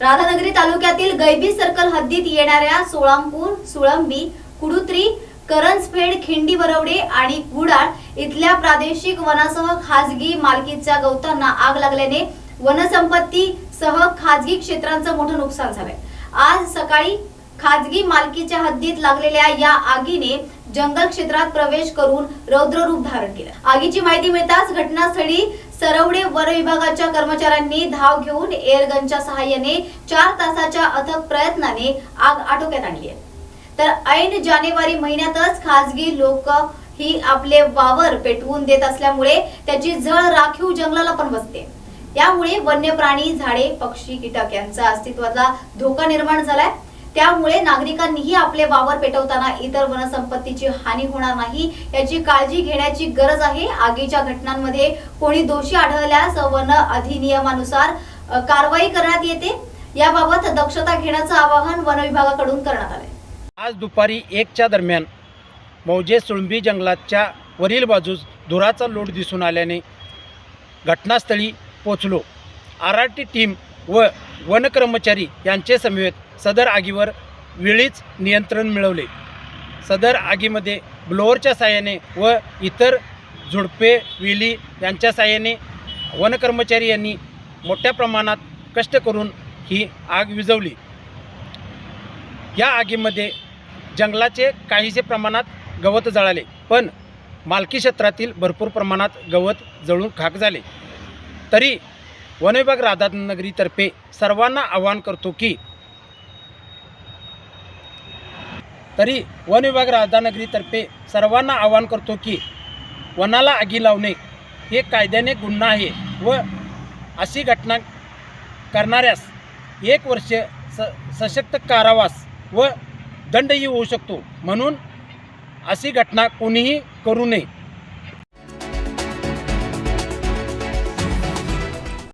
राधानगरी तालुक्यातील गैबी सर्कल हद्दीत येणाऱ्या सोळांपूर सुळंबी कुडुत्री करंजफेड खिंडी बरवडे आणि गुडाळ इथल्या प्रादेशिक वनासह खाजगी मालकीच्या गवतांना आग लागल्याने वनसंपत्ती सह खाजगी क्षेत्रांचं मोठं नुकसान झालंय. आज सकाळी खाजगी मालकीच्या हद्दीत लागलेल्या या आगीने जंगल क्षेत्रात प्रवेश करून रौद्र रूप धारण केलं. आगीची माहिती मिळताच घटनास्थळी सरवडे वन विभागाच्या कर्मचाऱ्यांनी धाव घेऊन एअरगनच्या सहाय्याने चार तासाच्या अथक प्रयत्नाने आग आटोक्यात आणली आहे. तर ऐन जानेवारी महिन्यातच खाजगी लोक ही आपले वावर पेटवून देत असल्यामुळे त्याची झळ राखीव जंगलाला पण बसते. यामुळे वन्य प्राणी झाडे पक्षी कीटक यांचा अस्तित्वाचा धोका निर्माण झालाय. त्यामुळे नागरिकांनीही आपले वावर पेटवताना इतर वनसंपत्तीची हानी होणार नाही याची काळजी घेण्याची गरज आहे. आगीच्या घटनांमध्ये कोणी दोषी आढळल्यास वन अधिनियमानुसार कारवाई करण्यात येते. याबाबत दक्षता घेण्याचं आवाहन वन विभागाकडून करण्यात आले आज दुपारी एकच्या दरम्यान मौजे सुळंबी जंगलाच्या वरील बाजूस धुराचा लोट दिसून आल्याने घटनास्थळी पोचलो आर आर टी टीम व वन कर्मचारी यांचे समवेत सदर आगीवर वेळीच नियंत्रण मिळवले. सदर आगीमध्ये ब्लोअरच्या साहाय्याने व इतर झुडपे वेली यांच्या साहाय्याने वनकर्मचारी यांनी मोठ्या प्रमाणात कष्ट करून ही आग विझवली. या आगीमध्ये जंगलाचे काहीसे प्रमाणात गवत जळाले पण मालकी क्षेत्रातील भरपूर प्रमाणात गवत जळून खाक झाले. तरी वनविभाग राधानगरीतर्फे सर्वांना आवाहन करतो की तरी वन विभाग राधानगरीतर्फे सर्वांना आवाहन करतो की वनाला आगी लावणे हे कायद्याने गुन्हा आहे व अशी घटना करणाऱ्यास एक वर्ष स सशक्त कारावास व दंडही होऊ शकतो. म्हणून अशी घटना कोणीही करू नये.